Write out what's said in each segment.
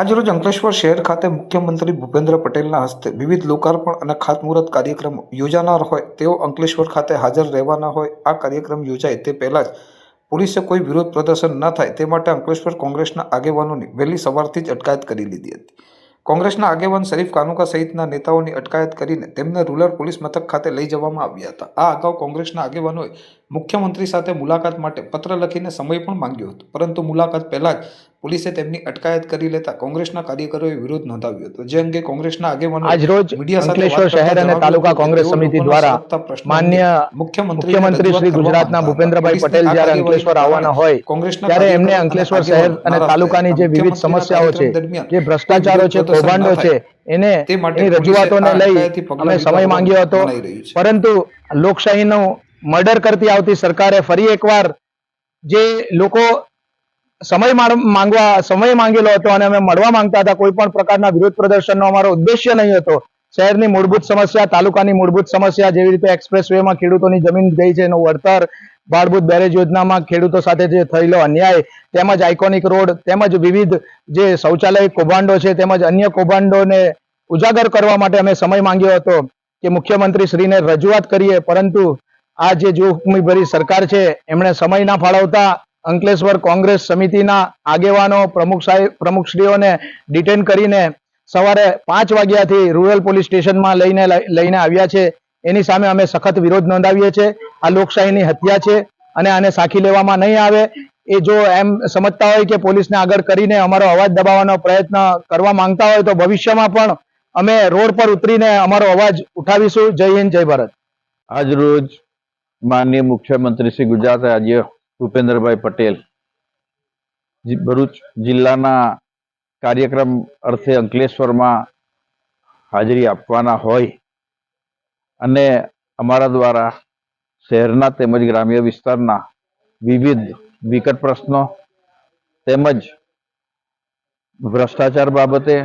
આજરોજ અંકલેશ્વર શહેર ખાતે મુખ્યમંત્રી ભૂપેન્દ્ર પટેલના હસ્તે વિવિધ લોકાર્પણ અને ખાતમુહૂર્ત કાર્યક્રમ યોજાનાર હોય તેઓ અંકલેશ્વર ખાતે હાજર રહેવાના હોય, આ કાર્યક્રમ યોજાય તે પહેલાં જ પોલીસે કોઈ વિરોધ પ્રદર્શન ન થાય તે માટે અંકલેશ્વર કોંગ્રેસના આગેવાનોની વહેલી સવારથી જ અટકાયત કરી લીધી હતી. કોંગ્રેસના આગેવાન શરીફ કાનુકા સહિતના નેતાઓની અટકાયત કરીને તેમને રૂરલ પોલીસ મથક ખાતે લઈ જવામાં આવ્યા હતા. આ અગાઉ કોંગ્રેસના આગેવાનોએ મુખ્યમંત્રી સાથે મુલાકાત માટે પત્ર લખીને સમય પણ માંગ્યો હતો, પરંતુ મુલાકાત પહેલાં જ પોલીસે તેમની અટકાયત કરી લેતા કોંગ્રેસના કાર્યકરોએ વિરોધ નોંધાવ્યો હતો. જે અંગે કોંગ્રેસના આગેવાનો આજરોજ મીડિયા સાથે શહેર અને તાલુકા કોંગ્રેસ સમિતિ દ્વારા માન્ય મુખ્યમંત્રી શ્રી ગુજરાતના ભૂપેન્દ્રભાઈ પટેલ જ્યારે અંકલેશ્વર આવવાના હોય કોંગ્રેસના ત્યારે એમને અંકલેશ્વર શહેર અને તાલુકાની જે વિવિધ સમસ્યાઓ છે જે ભ્રષ્ટાચારો છે કૌભાંડો છે એને એની રજૂઆતોને લઈ અમે સમય માંગ્યો હતો. પરંતુ લોકશાહીનું મર્ડર કરતી આવતી સરકારે ફરી એકવાર જે લોકો સમય માંગવા, સમય માંગેલો હતો અને અમે મળવા માંગતા હતા, કોઈ પણ પ્રકારના વિરોધ પ્રદર્શનનો અમારો ઉદ્દેશ્ય નહીં હતો. શહેરની મૂળભૂત સમસ્યા, તાલુકાની મૂળભૂત સમસ્યા, જેવી રીતે એક્સપ્રેસ વેમાં ખેડૂતોની જમીન ગઈ છે, એનું વળતર, બાળભૂત બેરેજ યોજનામાં ખેડૂતો સાથે જે થયેલો અન્યાય, તેમજ આઇકોનિક રોડ તેમજ વિવિધ જે શૌચાલય કૌભાંડો છે, તેમજ અન્ય કૌભાંડોને ઉજાગર કરવા માટે અમે સમય માંગ્યો હતો કે મુખ્યમંત્રી શ્રીને રજૂઆત કરીએ. પરંતુ આ જે જોખમીભરી સરકાર છે, એમણે સમય ના ફાળવતા અંકલેશ્વર કોંગ્રેસ સમિતિના આગેવાનો, પ્રમુખ સાહેબ, પ્રમુખશ્રીઓને ડિટેન કરીને સવારે પાંચ વાગ્યાથી રૂરલ પોલીસ સ્ટેશનમાં લઈને લઈને આવ્યા છે. એની સામે અમે સખત વિરોધ નોંધાવીએ છીએ. આ લોકશાહીની હત્યા છે અને આને સાખી લેવામાં નહીં આવે. એ જો એમ સમજતા હોય કે પોલીસને આગળ કરીને અમારો અવાજ દબાવવાનો પ્રયત્ન કરવા માંગતા હોય તો ભવિષ્યમાં પણ અમે રોડ પર ઉતરીને અમારો અવાજ ઉઠાવીશું. જય હિન્દ, જય ભારત. આજ રોજ માનનીય મુખ્યમંત્રી શ્રી ગુજરાત રાજ્ય ભૂપેન્દ્રભાઈ પટેલ. ભરૂચ જિલ્લાના કાર્યક્રમ અર્થે અંકલેશ્વરમાં હાજરી આપવાના હોય અને અમારા દ્વારા શહેરના તેમજ ગ્રામ્ય વિસ્તારના વિવિધ વિકટ પ્રશ્નો તેમજ ભ્રષ્ટાચાર બાબતે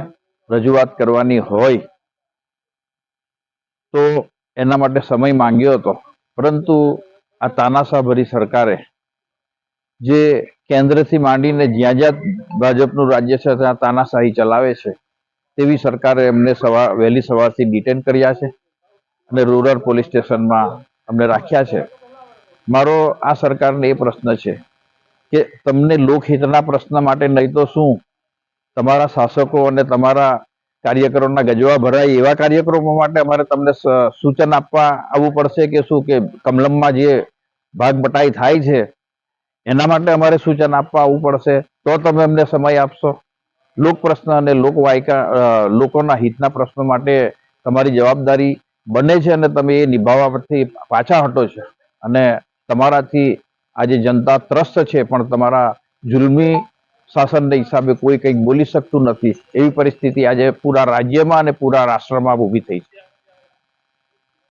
રજૂઆત કરવાની હોય તો એના માટે સમય માંગ્યો હતો. પરંતુ આ તાનાશાહભરી સરકારે જે કેન્દ્રથી માંડીને જ્યાં જ્યાં ભાજપનું રાજ્ય છે, ત્યાં તાનાશાહી ચલાવે છે, તેવી સરકારે એમને સવાર, વહેલી સવારથી ડિટેન કર્યા છે અને રૂરલ પોલીસ સ્ટેશનમાં અમને રાખ્યા છે. મારો આ સરકારને એ પ્રશ્ન છે કે તમને લોકહિતના પ્રશ્ન માટે નહીં તો શું? તમારા શાસકો અને તમારા કાર્યકરોના ગજવા ભરાય એવા કાર્યક્રમો માટે અમારે તમને સૂચન આપવા આવવું પડશે કે શું? કે કમલમમાં જે ભાગ બટાઈ થાય છે એના માટે અમારે સૂચન આપવા આવવું પડશે. તો તમે અમને સમય આપશો. લોક પ્રશ્ન અને લોકવાયકા લોકોના હિતના પ્રશ્નો માટે તમારી જવાબદારી બને છે અને તમે એ નિભાવવા પરથી પાછા હટો છો. અને તમારાથી આજે જનતા ત્રસ્ત છે, પણ તમારા જુલ્મી શાસનને હિસાબે કોઈ કંઈક બોલી શકતું નથી. એવી પરિસ્થિતિ આજે પૂરા રાજ્યમાં અને પૂરા રાષ્ટ્રમાં ઊભી થઈ છે.